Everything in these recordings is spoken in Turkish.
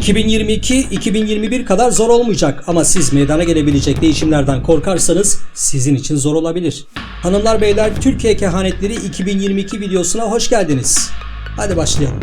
2022-2021 kadar zor olmayacak ama siz meydana gelebilecek değişimlerden korkarsanız sizin için zor olabilir. Hanımlar beyler Türkiye Kehanetleri 2022 videosuna hoş geldiniz. Hadi başlayalım.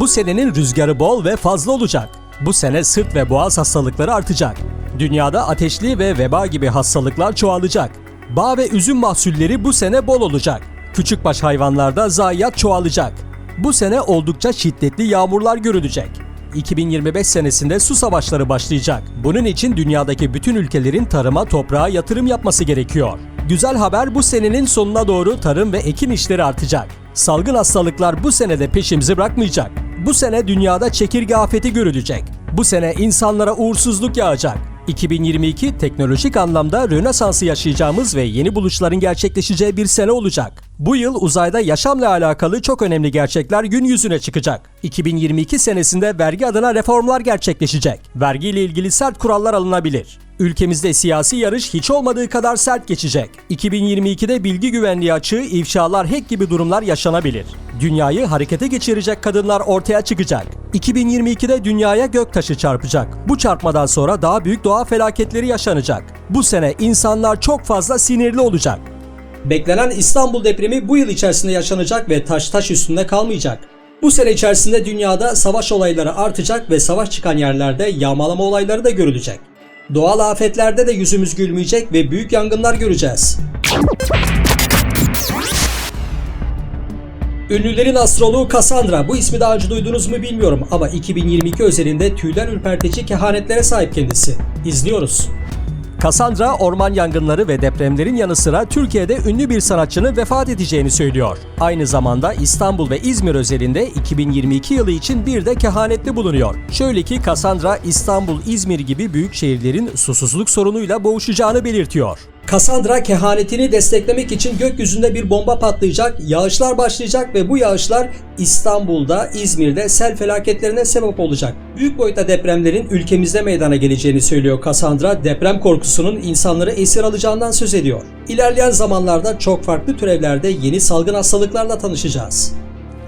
Bu senenin rüzgarı bol ve fazla olacak. Bu sene sırt ve boğaz hastalıkları artacak. Dünyada ateşli ve veba gibi hastalıklar çoğalacak. Bağ ve üzüm mahsulleri bu sene bol olacak. Küçükbaş hayvanlarda zayiat çoğalacak. Bu sene oldukça şiddetli yağmurlar görülecek. 2025 senesinde su savaşları başlayacak. Bunun için dünyadaki bütün ülkelerin tarıma, toprağa yatırım yapması gerekiyor. Güzel haber bu senenin sonuna doğru tarım ve ekin işleri artacak. Salgın hastalıklar bu senede peşimizi bırakmayacak. Bu sene dünyada çekirge afeti görülecek. Bu sene insanlara uğursuzluk yağacak. 2022 teknolojik anlamda Rönesans'ı yaşayacağımız ve yeni buluşların gerçekleşeceği bir sene olacak. Bu yıl uzayda yaşamla alakalı çok önemli gerçekler gün yüzüne çıkacak. 2022 senesinde vergi adına reformlar gerçekleşecek. Vergi ile ilgili sert kurallar alınabilir. Ülkemizde siyasi yarış hiç olmadığı kadar sert geçecek. 2022'de bilgi güvenliği açığı, ifşalar, hack gibi durumlar yaşanabilir. Dünyayı harekete geçirecek kadınlar ortaya çıkacak. 2022'de dünyaya göktaşı çarpacak. Bu çarpmadan sonra daha büyük doğa felaketleri yaşanacak. Bu sene insanlar çok fazla sinirli olacak. Beklenen İstanbul depremi bu yıl içerisinde yaşanacak ve taş taş üstünde kalmayacak. Bu sene içerisinde dünyada savaş olayları artacak ve savaş çıkan yerlerde yağmalama olayları da görülecek. Doğal afetlerde de yüzümüz gülmeyecek ve büyük yangınlar göreceğiz. Ünlülerin astroloğu Cassandra. Bu ismi daha önce duydunuz mu bilmiyorum ama 2022 özelinde tüyler ürpertici kehanetlere sahip kendisi. İzliyoruz. Cassandra orman yangınları ve depremlerin yanı sıra Türkiye'de ünlü bir sanatçının vefat edeceğini söylüyor. Aynı zamanda İstanbul ve İzmir özelinde 2022 yılı için bir de kehanetli bulunuyor. Şöyle ki Cassandra İstanbul, İzmir gibi büyük şehirlerin susuzluk sorunuyla boğuşacağını belirtiyor. Cassandra kehanetini desteklemek için gökyüzünde bir bomba patlayacak, yağışlar başlayacak ve bu yağışlar İstanbul'da, İzmir'de sel felaketlerine sebep olacak. Büyük boyutta depremlerin ülkemizde meydana geleceğini söylüyor Cassandra, deprem korkusunun insanları esir alacağından söz ediyor. İlerleyen zamanlarda çok farklı türevlerde yeni salgın hastalıklarla tanışacağız.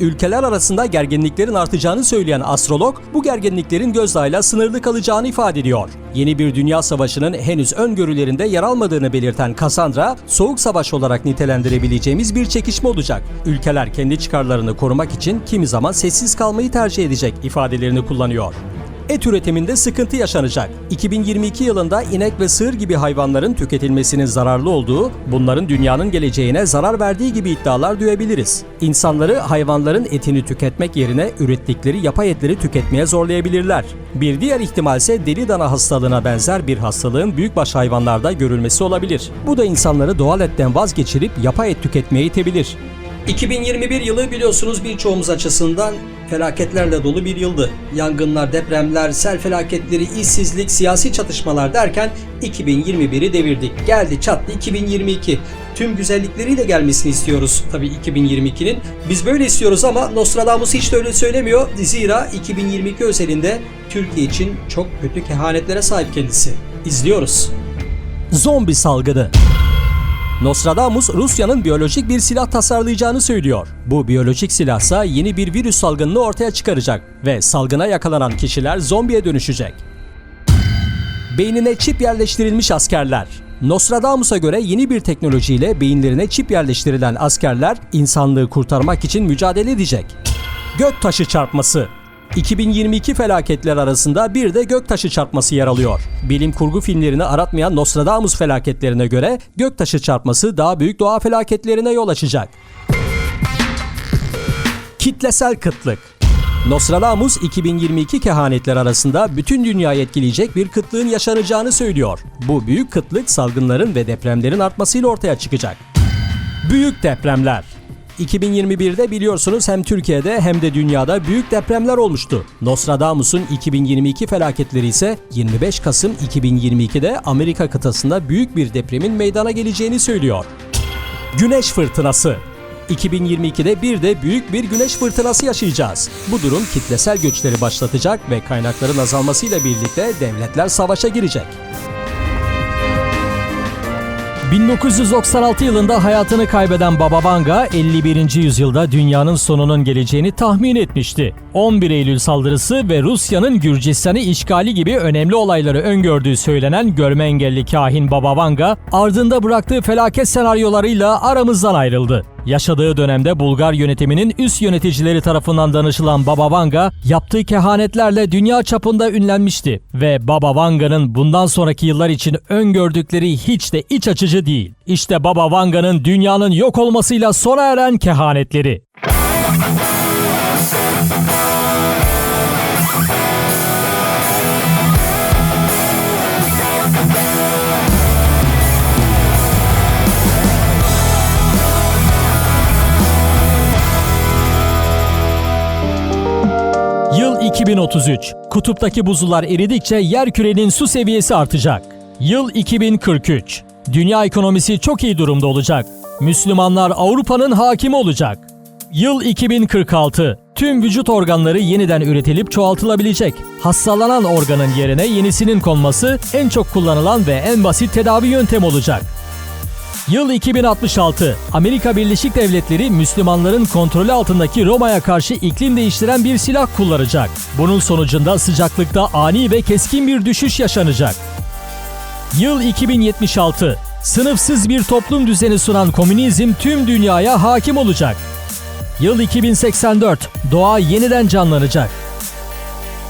Ülkeler arasında gerginliklerin artacağını söyleyen astrolog, bu gerginliklerin gözdağıyla sınırlı kalacağını ifade ediyor. Yeni bir dünya savaşının henüz öngörülerinde yer almadığını belirten Cassandra, soğuk savaş olarak nitelendirebileceğimiz bir çekişme olacak. Ülkeler kendi çıkarlarını korumak için kimi zaman sessiz kalmayı tercih edecek ifadelerini kullanıyor. Et üretiminde sıkıntı yaşanacak. 2022 yılında inek ve sığır gibi hayvanların tüketilmesinin zararlı olduğu, bunların dünyanın geleceğine zarar verdiği gibi iddialar duyabiliriz. İnsanları hayvanların etini tüketmek yerine ürettikleri yapay etleri tüketmeye zorlayabilirler. Bir diğer ihtimal ise deli dana hastalığına benzer bir hastalığın büyükbaş hayvanlarda görülmesi olabilir. Bu da insanları doğal etten vazgeçirip yapay et tüketmeye itebilir. 2021 yılı biliyorsunuz birçoğumuz açısından felaketlerle dolu bir yıldı. Yangınlar, depremler, sel felaketleri, işsizlik, siyasi çatışmalar derken 2021'i devirdik. Geldi çattı 2022. Tüm güzellikleriyle gelmesini istiyoruz tabii 2022'nin. Biz böyle istiyoruz ama Nostradamus hiç de öyle söylemiyor. Zira 2022 özelinde Türkiye için çok kötü kehanetlere sahip kendisi. İzliyoruz. Zombi salgını Nostradamus Rusya'nın biyolojik bir silah tasarlayacağını söylüyor. Bu biyolojik silahsa yeni bir virüs salgınını ortaya çıkaracak ve salgına yakalanan kişiler zombiye dönüşecek. Beynine çip yerleştirilmiş askerler. Nostradamus'a göre yeni bir teknolojiyle beyinlerine çip yerleştirilen askerler insanlığı kurtarmak için mücadele edecek. Gök taşı çarpması 2022 felaketler arasında bir de göktaşı çarpması yer alıyor. Bilim kurgu filmlerini aratmayan Nostradamus felaketlerine göre göktaşı çarpması daha büyük doğa felaketlerine yol açacak. Kitlesel kıtlık Nostradamus 2022 kehanetler arasında bütün dünyayı etkileyecek bir kıtlığın yaşanacağını söylüyor. Bu büyük kıtlık salgınların ve depremlerin artmasıyla ortaya çıkacak. Büyük depremler 2021'de biliyorsunuz hem Türkiye'de hem de dünyada büyük depremler olmuştu. Nostradamus'un 2022 felaketleri ise 25 Kasım 2022'de Amerika kıtasında büyük bir depremin meydana geleceğini söylüyor. Güneş fırtınası 2022'de bir de büyük bir güneş fırtınası yaşayacağız. Bu durum kitlesel göçleri başlatacak ve kaynakların azalmasıyla birlikte devletler savaşa girecek. 1996 yılında hayatını kaybeden Baba Vanga 51. yüzyılda dünyanın sonunun geleceğini tahmin etmişti. 11 Eylül saldırısı ve Rusya'nın Gürcistan'ı işgali gibi önemli olayları öngördüğü söylenen görme engelli kahin Baba Vanga ardında bıraktığı felaket senaryolarıyla aramızdan ayrıldı. Yaşadığı dönemde Bulgar yönetiminin üst yöneticileri tarafından danışılan Baba Vanga yaptığı kehanetlerle dünya çapında ünlenmişti ve Baba Vanga'nın bundan sonraki yıllar için öngördükleri hiç de iç açıcı değil. İşte Baba Vanga'nın dünyanın yok olmasıyla sona eren kehanetleri. 2033. Kutuptaki buzullar eridikçe yer kürenin su seviyesi artacak. Yıl 2043. Dünya ekonomisi çok iyi durumda olacak. Müslümanlar Avrupa'nın hakimi olacak. Yıl 2046. Tüm vücut organları yeniden üretilip çoğaltılabilecek. Hastalanan organın yerine yenisinin konması en çok kullanılan ve en basit tedavi yöntemi olacak. Yıl 2066. Amerika Birleşik Devletleri Müslümanların kontrolü altındaki Roma'ya karşı iklim değiştiren bir silah kullanacak. Bunun sonucunda sıcaklıkta ani ve keskin bir düşüş yaşanacak. Yıl 2076. Sınıfsız bir toplum düzeni sunan komünizm tüm dünyaya hakim olacak. Yıl 2084. Doğa yeniden canlanacak.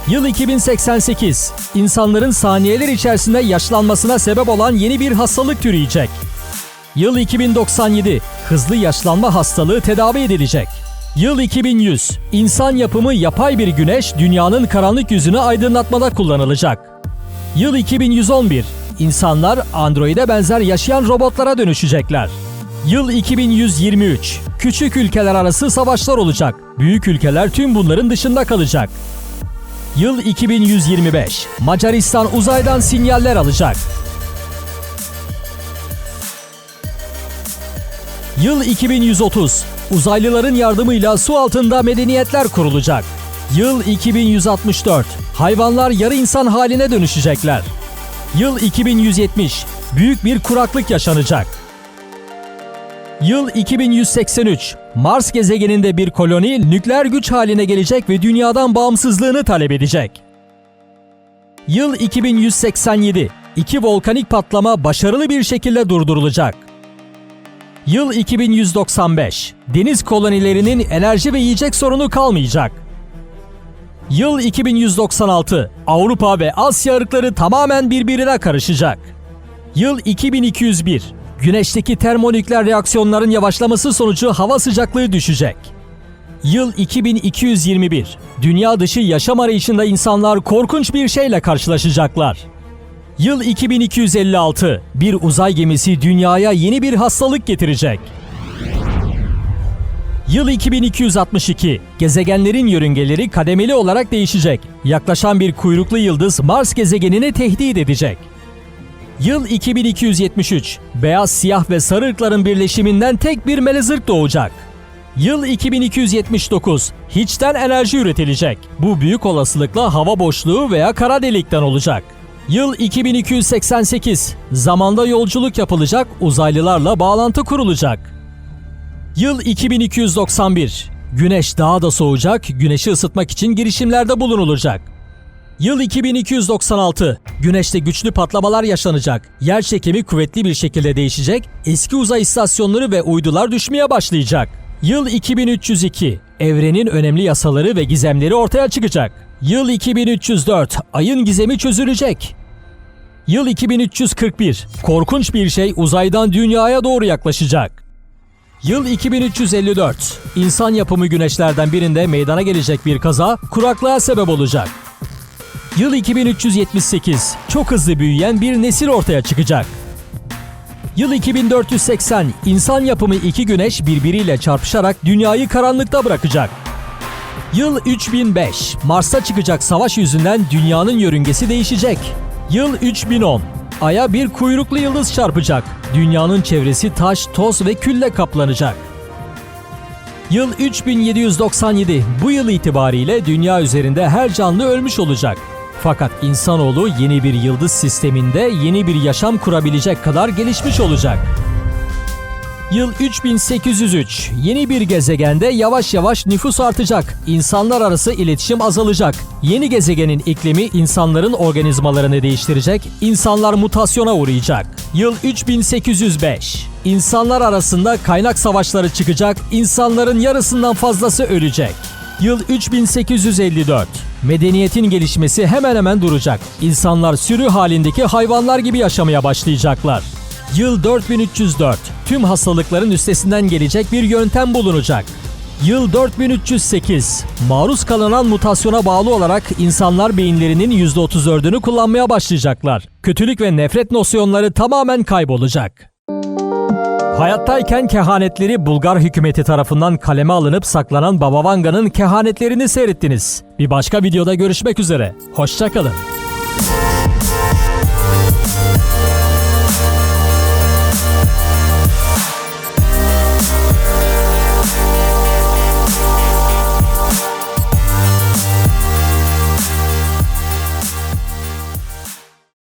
Yıl 2088. İnsanların saniyeler içerisinde yaşlanmasına sebep olan yeni bir hastalık türüyecek. Yıl 2097. Hızlı yaşlanma hastalığı tedavi edilecek. Yıl 2100. İnsan yapımı yapay bir güneş dünyanın karanlık yüzünü aydınlatmada kullanılacak. Yıl 2111. İnsanlar androide benzer yaşayan robotlara dönüşecekler. Yıl 2123. Küçük ülkeler arası savaşlar olacak. Büyük ülkeler tüm bunların dışında kalacak. Yıl 2125. Macaristan uzaydan sinyaller alacak. Yıl 2130. Uzaylıların yardımıyla su altında medeniyetler kurulacak. Yıl 2164. Hayvanlar yarı insan haline dönüşecekler. Yıl 2170. Büyük bir kuraklık yaşanacak. Yıl 2183. Mars gezegeninde bir koloni nükleer güç haline gelecek ve dünyadan bağımsızlığını talep edecek. Yıl 2187. İki volkanik patlama başarılı bir şekilde durdurulacak. Yıl 2195. Deniz kolonilerinin enerji ve yiyecek sorunu kalmayacak. Yıl 2196. Avrupa ve Asya ırkları tamamen birbirine karışacak. Yıl 2201. Güneşteki termonükleer reaksiyonların yavaşlaması sonucu hava sıcaklığı düşecek. Yıl 2221. Dünya dışı yaşam arayışında insanlar korkunç bir şeyle karşılaşacaklar. Yıl 2256. Bir uzay gemisi dünyaya yeni bir hastalık getirecek. Yıl 2262. Gezegenlerin yörüngeleri kademeli olarak değişecek. Yaklaşan bir kuyruklu yıldız Mars gezegenini tehdit edecek. Yıl 2273. Beyaz, siyah ve sarı ırkların birleşiminden tek bir melez ırk doğacak. Yıl 2279. Hiçten enerji üretilecek. Bu büyük olasılıkla hava boşluğu veya kara delikten olacak. Yıl 2288. Zamanda yolculuk yapılacak, uzaylılarla bağlantı kurulacak. Yıl 2291. Güneş daha da soğuyacak, güneşi ısıtmak için girişimlerde bulunulacak. Yıl 2296. Güneşte güçlü patlamalar yaşanacak. Yer çekimi kuvvetli bir şekilde değişecek. Eski uzay istasyonları ve uydular düşmeye başlayacak. Yıl 2302. Evrenin önemli yasaları ve gizemleri ortaya çıkacak. Yıl 2304. Ayın gizemi çözülecek. Yıl 2341. Korkunç bir şey uzaydan dünyaya doğru yaklaşacak. Yıl 2354. İnsan yapımı güneşlerden birinde meydana gelecek bir kaza kuraklığa sebep olacak. Yıl 2378. Çok hızlı büyüyen bir nesil ortaya çıkacak. Yıl 2480. İnsan yapımı iki güneş birbiriyle çarpışarak dünyayı karanlıkta bırakacak. Yıl 3005. Mars'ta çıkacak savaş yüzünden dünyanın yörüngesi değişecek. Yıl 3010. Ay'a bir kuyruklu yıldız çarpacak. Dünyanın çevresi taş, toz ve külle kaplanacak. Yıl 3797. Bu yıl itibariyle dünya üzerinde her canlı ölmüş olacak. Fakat insanoğlu yeni bir yıldız sisteminde yeni bir yaşam kurabilecek kadar gelişmiş olacak. Yıl 3803. Yeni bir gezegende yavaş yavaş nüfus artacak. İnsanlar arası iletişim azalacak. Yeni gezegenin iklimi insanların organizmalarını değiştirecek. İnsanlar mutasyona uğrayacak. Yıl 3805. İnsanlar arasında kaynak savaşları çıkacak. İnsanların yarısından fazlası ölecek. Yıl 3854. Medeniyetin gelişmesi hemen hemen duracak. İnsanlar sürü halindeki hayvanlar gibi yaşamaya başlayacaklar. Yıl 4304. Tüm hastalıkların üstesinden gelecek bir yöntem bulunacak. Yıl 4308. Maruz kalınan mutasyona bağlı olarak insanlar beyinlerinin %34'ünü kullanmaya başlayacaklar. Kötülük ve nefret nosyonları tamamen kaybolacak. Hayattayken kehanetleri Bulgar hükümeti tarafından kaleme alınıp saklanan Baba Vanga'nın kehanetlerini seyrettiniz. Bir başka videoda görüşmek üzere. Hoşçakalın.